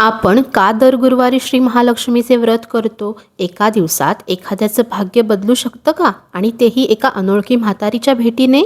आपण का दर गुरुवारी श्री महालक्ष्मीचे व्रत करतो? एका दिवसात एखाद्याचं भाग्य बदलू शकतं का? आणि तेही एका अनोळखी म्हातारीच्या भेटीने?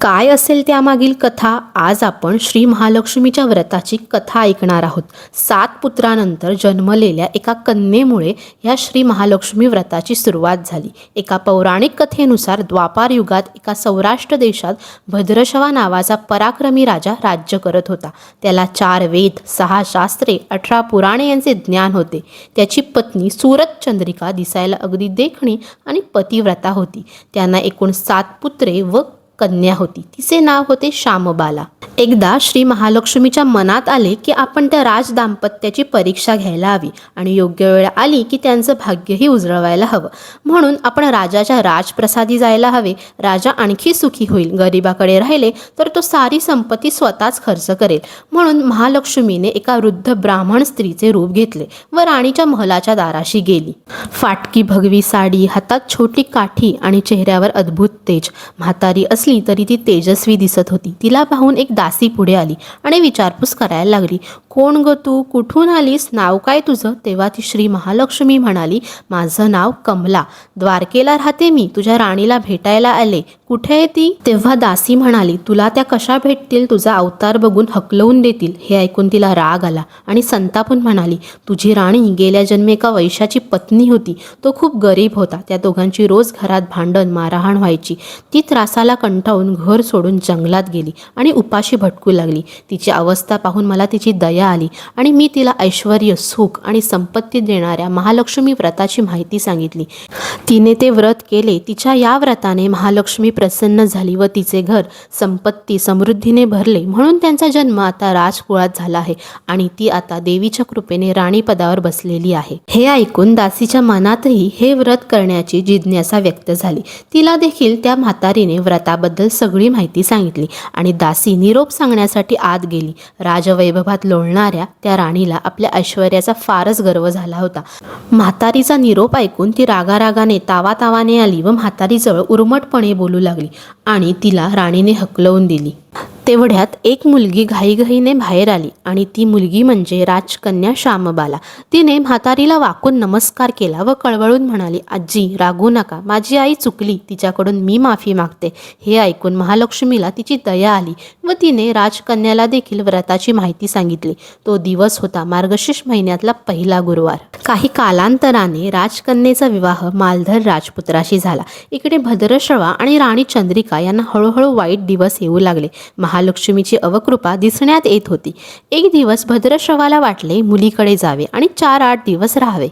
काय असेल त्यामागील कथा आज आपण श्री महालक्ष्मीच्या व्रताची कथा ऐकणार आहोत. सात पुत्रानंतर जन्मलेल्या एका कन्येमुळे या श्री महालक्ष्मी व्रताची सुरुवात झाली. एका पौराणिक कथेनुसार द्वापार युगात एका सौराष्ट्र देशात भद्रशवा नावाचा पराक्रमी राजा राज्य करत होता. त्याला चार वेद सहा शास्त्रे अठरा पुराणे यांचे ज्ञान होते. त्याची पत्नी सुरत चंद्रिका दिसायला अगदी देखणी आणि पतिव्रता होती. त्यांना एकूण सात पुत्रे व कन्या होती. तिचे नाव होते श्यामबाला. एकदा श्री महालक्ष्मीच्या मनात आले की आपण त्या राज दाम्पत्याची परीक्षा घ्यायला हवी आणि योग्य वेळ आली की त्यांचं भाग्यही उजळवायला हवं. म्हणून आपण राजाच्या राजप्रसादी जायला हवे. राजा आणखी सुखी होईल. गरिबाकडे राहिले तर तो सारी संपत्ती स्वतःच खर्च करेल. म्हणून महालक्ष्मीने एका वृद्ध ब्राह्मण स्त्रीचे रूप घेतले व राणीच्या महलाच्या दाराशी गेली. फाटकी भगवी साडी हातात छोटी काठी आणि चेहऱ्यावर अद्भुत तेज. म्हातारी असली तरी ती तेजस्वी दिसत होती. तिला पाहून एक दासी पुढे आली आणि विचारपूस करायला लागली कोण ग तू? कुठून आलीस? नाव काय तुझं? तेव्हा ती श्री महालक्ष्मी म्हणाली माझं नाव कमला. द्वारकेला राहते मी. तुझ्या राणीला भेटायला आले. कुठे आहे ती? तेव्हा दासी म्हणाली तुला त्या कशा भेटतील? तुझा अवतार बघून हकलवून देतील. हे ऐकून तिला राग आला आणि संतापून म्हणाली तुझी राणी गेल्या जन्मी एका वैशाची पत्नी होती. तो खूप गरीब होता. त्या दोघांची रोज घरात भांडण मारहाण व्हायची. ती त्रासाला कंटाळून घर सोडून जंगलात गेली आणि उपाशी भटकू लागली. तिची अवस्था पाहून मला तिची दया आली आणि मी तिला ऐश्वर सुख आणि संपत्ती देणाऱ्या महालक्ष्मी व्रताची माहिती सांगितली. तिने ते व्रत केले. तिच्या या व्रताने महालक्ष्मी प्रसन्न झाली व तिचे घर संपत्ती समृद्धीने भरले. म्हणून त्यांचा जन्म आता राजकुळात झाला आहे आणि ती आता देवीच्या कृपेने राणीपदावर बसलेली आहे. हे ऐकून दासीच्या मनातही हे व्रत करण्याची जिज्ञासा व्यक्त झाली. तिला देखील त्या म्हातारीने व्रताबद्दल सगळी माहिती सांगितली आणि दासी निरोप सांगण्यासाठी आत गेली. राजवैभवात लोळणाऱ्या त्या राणीला आपल्या ऐश्वर्याचा फारच गर्व झाला होता. म्हातारीचा निरोप ऐकून ती रागारागाने तावातावाने आली व म्हातारीजवळ उर्मटपणे बोलू लागली आणि तिला राणीने हकलवून दिली. तेवढ्यात एक मुलगी घाईघाईने बाहेर आली आणि ती मुलगी म्हणजे राजकन्या श्यामबाला. तिने म्हातारीला वाकून नमस्कार केला व कळवळून म्हणाली आजी रागू नका. माझी आई चुकली. तिच्याकडून मी माफी मागते. हे ऐकून महालक्ष्मीला तिची दया आली व तिने राजकन्याला देखील व्रताची माहिती सांगितली. तो दिवस होता मार्गशीर्ष महिन्यातला पहिला गुरुवार. काही कालांतराने राजकन्येचा विवाह मालधर राजपुत्राशी झाला. इकडे भद्रश्रवा आणि राणी चंद्रिका यांना हळूहळू वाईट दिवस येऊ लागले. महा महालक्ष्मीची अवकृपा दिसण्यात येत होती. एक दिवस भद्रश्रवाला वाटले मुलीकडे जावे आणि चार आठ दिवस राहावे.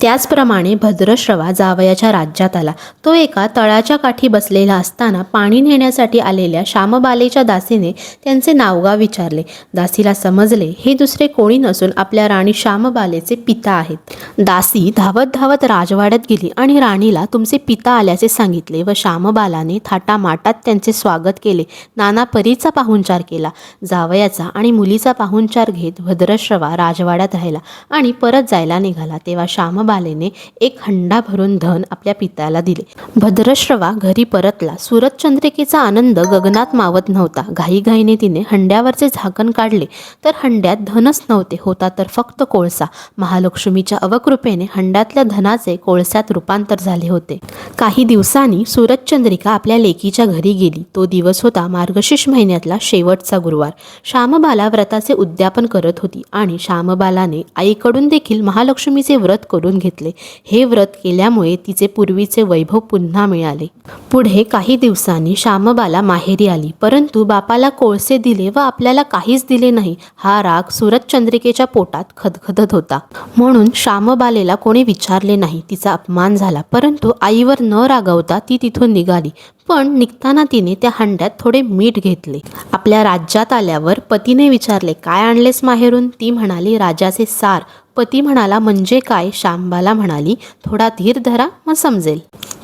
त्याचप्रमाणे भद्रश्रवा जावयाच्या राज्यात आला. तो एका तळाच्या काठी बसलेला असताना पाणी नेण्यासाठी आलेल्या श्यामबालेच्या दासीने त्यांचे नावगाव विचारले. दासीला समजले हे दुसरे कोणी नसून आपल्या राणी श्यामबालेचे पिता आहेत. दासी धावत धावत राजवाड्यात गेली आणि राणीला तुमचे पिता आल्याचे सांगितले व श्यामबालाने थाटामाटात त्यांचे स्वागत केले. नाना परीचा पाहुणचार केला. जावयाचा आणि मुलीचा पाहुणचार घेत भद्रश्रवा राजवाड्यात राहिला आणि परत जायला निघाला. तेव्हा श्यामबालेने एक हंडा भरून धन आपल्या पित्याला दिले. भद्रश्रवा घरी परतला. सुरतचंद्रिकेचा आनंद गगनात मावत नव्हता. घाईघाईने तिने हंड्यावरचे झाकण काढले. तर हंड्यात धनच नव्हते. होता तर फक्त कोळसा. महालक्ष्मीच्या अवकृपेने हंड्यातल्या धनाचे कोळसात रूपांतर झाले होते. काही दिवसांनी सूरजचंद्रिका आपल्या लेकीच्या घरी गेली. तो दिवस होता मार्गशीर्ष महिन्यातला शेवटचा गुरुवार. श्यामबाला व्रताचे उद्यापन करत होती आणि श्यामबालाने आईकडून देखील महालक्ष्मीचे व्रत करून घेतले. हे व्रत केल्यामुळे तिचे पूर्वीचे वैभव पुन्हा मिळाले. पुढे काही दिवसांनी श्यामबाला माहेरी आली. परंतु बापाला कोळसे दिले व आपल्याला काहीच दिले नाही. हा राग सूरजचंद्रिकेच्या पोटात खदखदत होता. म्हणून श्यामबालेला कोणी विचारले नाही. तिचा अपमान झाला. परंतु आईवर न रागवता ती तिथून निघाली. पण निघताना तिने त्या हंड्यात थोडे मीठ घेतले. आपल्या राज्यात आल्यावर पतीने विचारले काय आणलेस माहेरून? ती म्हणाली राजाचे सार. पती म्हणाला म्हणजे काय? शांबाला म्हणाली थोडा धीर धरा मग समजेल.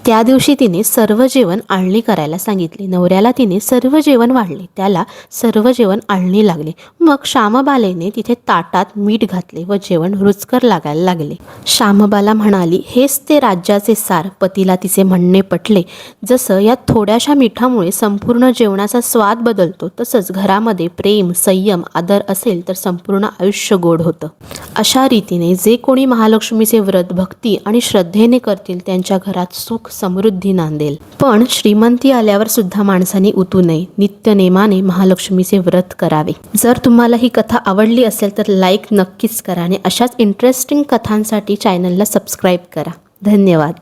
त्या दिवशी तिने सर्व जेवण आळणी करायला सांगितले. नवऱ्याला तिने सर्व जेवण वाढले. त्याला सर्व जेवण आळणी लागले. मग श्यामबालेने तिथे ताटात मीठ घातले व जेवण रुचकर लागायला लागले. श्यामबाला म्हणाली हेच ते राज्याचे सार. पतीला तिचे म्हणणे पटले. जसं या थोड्याशा मिठामुळे संपूर्ण जेवणाचा स्वाद बदलतो तसंच घरामध्ये प्रेम संयम आदर असेल तर संपूर्ण आयुष्य गोड होतं. अशा रीतीने जे कोणी महालक्ष्मीचे व्रत भक्ती आणि श्रद्धेने करतील त्यांच्या घरात सुख समृद्धी नांदेल. पण श्रीमंती आल्यावर सुद्धा माणसाने उतू नये. नित्य नेमाने महालक्ष्मीचे व्रत करावे. जर तुम्हाला ही कथा आवडली असेल तर लाईक नक्कीच करा आणि अशाच इंटरेस्टिंग कथांसाठी चॅनलला सबस्क्राईब करा. धन्यवाद.